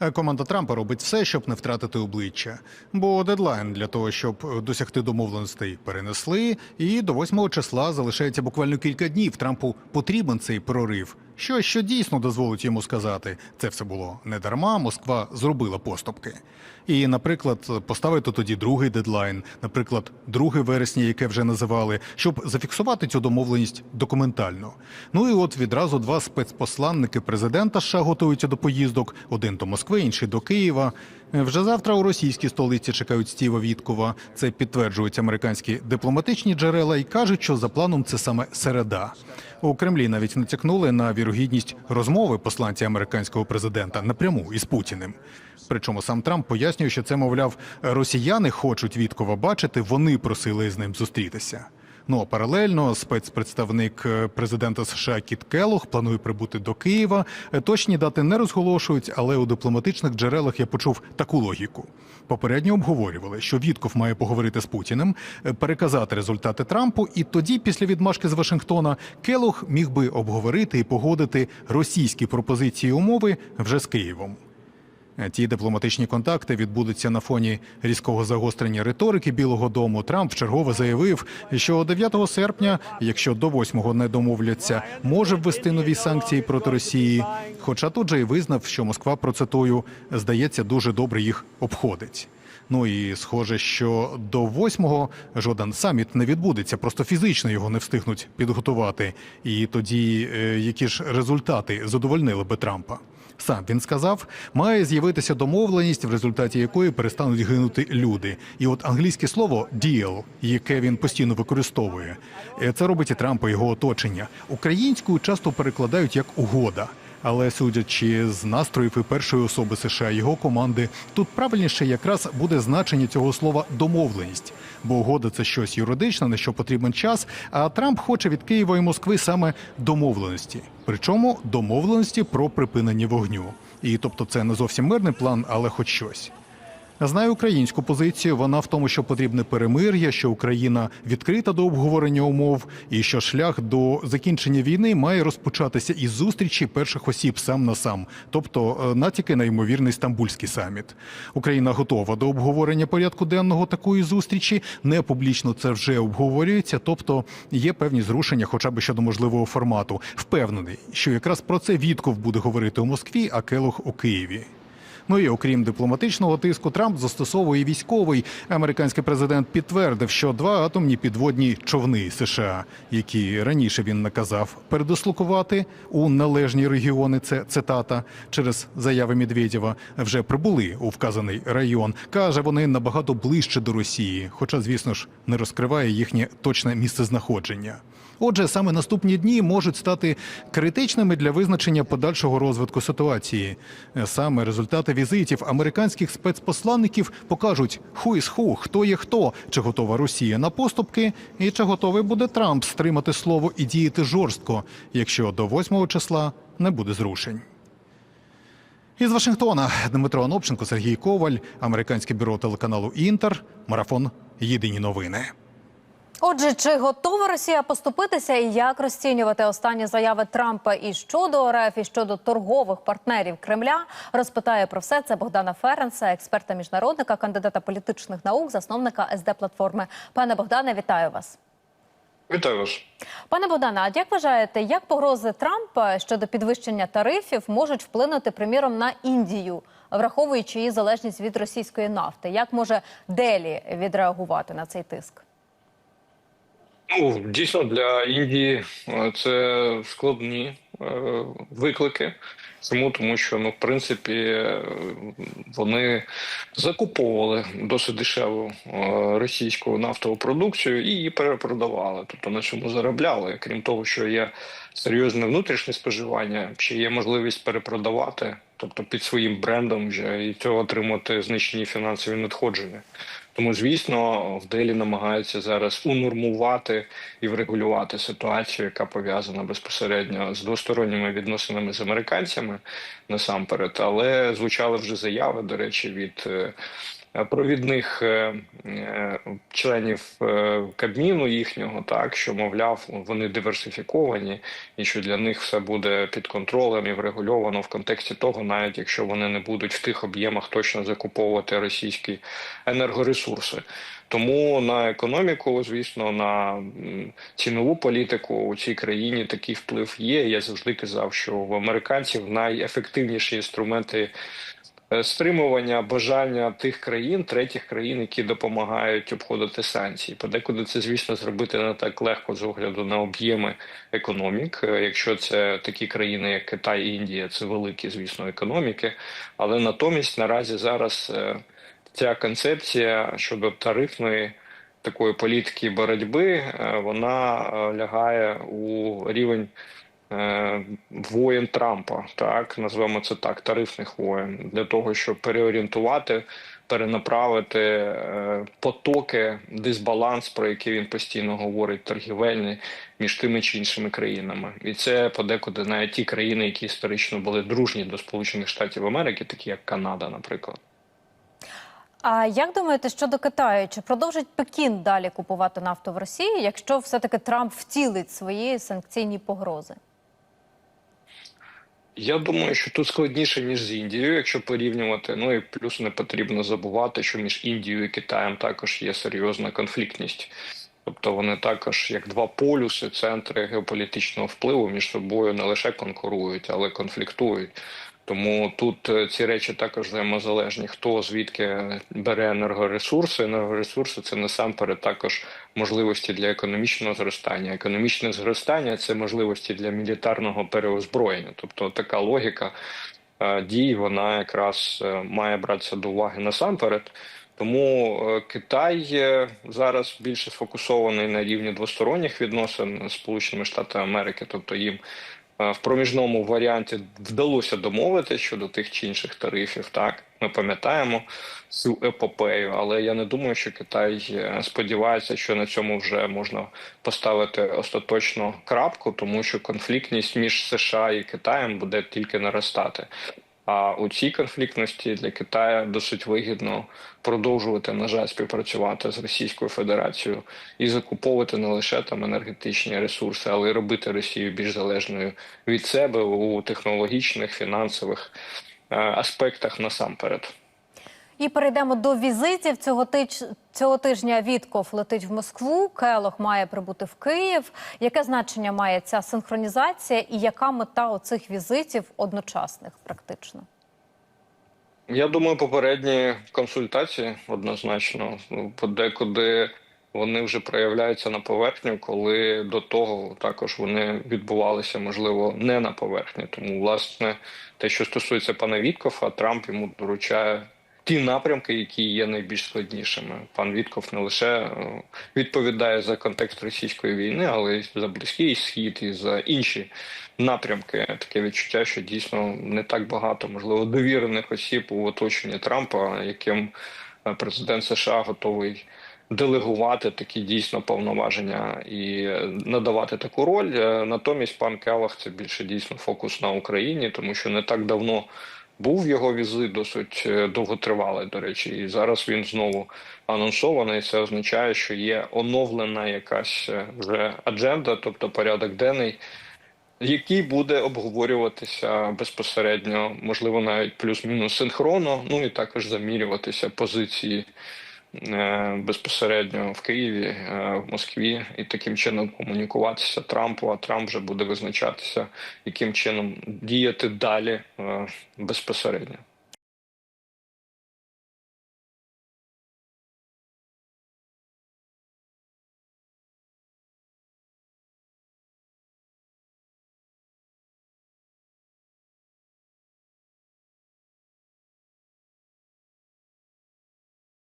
Е, Команда Трампа робить все, щоб не втратити обличчя. Бо дедлайн для того, щоб досягти домовленостей, перенесли, і до 8 числа залишається буквально кілька днів. Трампу потрібен цей прорив. Що, що дійсно дозволить йому сказати, це все було не дарма. Москва зробила поступки. І, наприклад, поставити тоді другий дедлайн, наприклад, 2 вересня, яке вже називали, щоб зафіксувати цю домовленість документально. Ну і от відразу два спецпосланники президента США готуються до поїздок: один до Москви, інший до Києва. Вже завтра у російській столиці чекають Стіва Віткова. Це підтверджують американські дипломатичні джерела і кажуть, що за планом це саме середа. У Кремлі навіть натякнули на вірогідність розмови посланця американського президента напряму із Путіним. Причому сам Трамп пояснює, що це, мовляв, росіяни хочуть Віткова бачити, вони просили з ним зустрітися. Ну а паралельно спецпредставник е, президента США Кіт Келлог планує прибути до Києва. Е, Точні дати не розголошують, але у дипломатичних джерелах я почув таку логіку. Попередньо обговорювали, що Вітков має поговорити з Путіним, е, переказати результати Трампу, і тоді, після відмашки з Вашингтона, Келлог міг би обговорити і погодити російські пропозиції умови вже з Києвом. Ті дипломатичні контакти відбудуться на фоні різкого загострення риторики Білого Дому. Трамп вчергове заявив, що 9 серпня, якщо до 8-го не домовляться, може ввести нові санкції проти Росії. Хоча тут же й визнав, що Москва процитую здається дуже добре їх обходить. Ну і схоже, що до 8-го жоден саміт не відбудеться, просто фізично його не встигнуть підготувати. І тоді е, які ж результати задовольнили би Трампа? Сам він сказав, має з'явитися домовленість, в результаті якої перестануть гинути люди. І от англійське слово «deal», яке він постійно використовує, е, це робить і Трамп і його оточення. Українською часто перекладають як угода. Але судячи з настроїв і першої особи США його команди, тут правильніше якраз буде значення цього слова домовленість, бо угода це щось юридичне, на що потрібен час. А Трамп хоче від Києва і Москви саме домовленості, причому домовленості про припинення вогню. І тобто, це не зовсім мирний план, але хоч щось. Знаю українську позицію. Вона в тому, що потрібне перемир'я, що Україна відкрита до обговорення умов, і що шлях до закінчення війни має розпочатися із зустрічі перших осіб сам на сам, тобто е, натяки на ймовірний стамбульський саміт. Україна готова до обговорення порядку денного такої зустрічі. Не публічно це вже обговорюється, тобто є певні зрушення, хоча б щодо можливого формату. Впевнений, що якраз про це Вітков буде говорити у Москві, а Келох у Києві. Ну і окрім дипломатичного тиску, Трамп застосовує військовий. Американський президент підтвердив, що два атомні підводні човни США, які раніше він наказав передислокувати у належні регіони. Це цитата через заяви Медведєва, вже прибули у вказаний район. каже, вони набагато ближче до Росії, хоча, звісно ж, не розкриває їхнє точне місцезнаходження. Отже, саме наступні дні можуть стати критичними для визначення подальшого розвитку ситуації. Саме результати візитів американських спецпосланників покажуть ху із ху, хто є хто, чи готова Росія на поступки, і чи готовий буде Трамп стримати слово і діяти жорстко, якщо до 8 числа не буде зрушень. Із Вашингтона Дмитро Анопченко, Сергій Коваль, американське бюро телеканалу Інтер, марафон Єдині новини. Отже, чи готова Росія поступитися і як розцінювати останні заяви Трампа і щодо РФ, і щодо торгових партнерів Кремля, розпитає про все це Богдана Ференса, експерта міжнародника, кандидата політичних наук, засновника СД платформи. Пане Богдане, вітаю вас. Вітаю вас. Пане Богдане, а як вважаєте, як погрози Трампа щодо підвищення тарифів можуть вплинути, приміром, на Індію, враховуючи її залежність від російської нафти? Як може Делі відреагувати на цей тиск? Ну дійсно для Індії е, це складні е, виклики. Чому тому, що ну в принципі е, вони закуповували досить дешеву російську нафтову продукцію і її перепродавали, тобто на чому заробляли. Крім того, що є серйозне внутрішнє споживання, ще є можливість перепродавати, тобто під своїм брендом вже і цього отримати значні фінансові надходження. Тому, звісно, в Делі намагаються зараз унормувати і врегулювати ситуацію, яка пов'язана безпосередньо з двосторонніми відносинами з американцями насамперед. Але звучали вже заяви, до речі, від е, провідних е, е, членів е, Кабміну їхнього, так що мовляв, вони диверсифіковані, і що для них все буде під контролем і врегульовано в контексті того, навіть якщо вони не будуть в тих об'ємах точно закуповувати російські енергоресурси. Тому на економіку, звісно, на цінову політику у цій країні такий вплив є. Я завжди казав, що в американців найефективніші інструменти стримування бажання тих країн, третіх країн, які допомагають обходити санкції. Подекуди це, звісно, зробити не так легко з огляду на об'єми економік. Е, Якщо це такі країни, як Китай Індія, це великі, звісно, економіки. Але натомість наразі зараз е, ця концепція щодо тарифної такої політики боротьби, е, вона е, лягає у рівень е, воєн Трампа, так назвемо це так, тарифних воєн, для того, щоб переорієнтувати, перенаправити е, потоки, дисбаланс, про який він постійно говорить, торгівельний між тими чи іншими країнами, і це подекуди навіть ті країни, які історично були дружні до Сполучених Штатів Америки, такі як Канада, наприклад. А як думаєте щодо Китаю? Чи продовжить Пекін далі купувати нафту в Росії, якщо все-таки Трамп втілить свої санкційні погрози? Я думаю, що тут складніше ніж з Індією, якщо порівнювати. Ну і плюс не потрібно забувати, що між Індією і Китаєм також є серйозна конфліктність. Тобто вони також як два полюси, центри геополітичного впливу між собою не лише конкурують, але конфліктують. Тому тут е, ці речі також взаємозалежні. Хто звідки бере енергоресурси? Енергоресурси це насамперед також можливості для економічного зростання. Економічне зростання це можливості для мілітарного переозброєння. Тобто така логіка е, дій, вона якраз е, має братися до уваги насамперед. Тому Китай зараз більше сфокусований на рівні двосторонніх відносин з Сполученими Штатами Америки, тобто їм в проміжному варіанті вдалося домовитися щодо тих чи інших тарифів. Так ми пам'ятаємо цю епопею, але я не думаю, що Китай е, сподівається, що на цьому вже можна поставити остаточно крапку, тому що конфліктність між США і Китаєм буде тільки наростати. А у цій конфліктності для Китаю досить вигідно продовжувати на жаль співпрацювати з Російською Федерацією і закуповувати не лише там енергетичні ресурси, але й робити Росію більш залежною від себе у технологічних фінансових е, аспектах насамперед. І перейдемо до візитів цього тич... цього тижня. Вітков летить в Москву. Келох має прибути в Київ. Яке значення має ця синхронізація, і яка мета оцих візитів одночасних, практично? Я думаю, попередні консультації однозначно Ну, подекуди вони вже проявляються на поверхню, коли до того також вони відбувалися, можливо, не на поверхні. Тому, власне, те, що стосується пана Віткофа, Трамп йому доручає ті напрямки, які є найбільш складнішими. Пан Вітков не лише е, відповідає за контекст російської війни, але й за близький схід і за інші напрямки. Таке відчуття, що дійсно не так багато, можливо, довірених осіб у оточенні Трампа, яким е, президент США готовий. Делегувати такі дійсно повноваження і е, надавати таку роль. Натомість пан Келах це більше дійсно фокус на Україні, тому що не так давно був його візит, досить е, довготривалий, до речі, і зараз він знову анонсований. Це означає, що є оновлена якась е, вже адженда, тобто порядок денний, який буде обговорюватися безпосередньо, можливо, навіть плюс-мінус синхронно, ну і також замірюватися позиції безпосередньо в Києві, е, в Москві, і таким чином комунікуватися Трампу. А Трамп вже буде визначатися, яким чином діяти далі е, безпосередньо.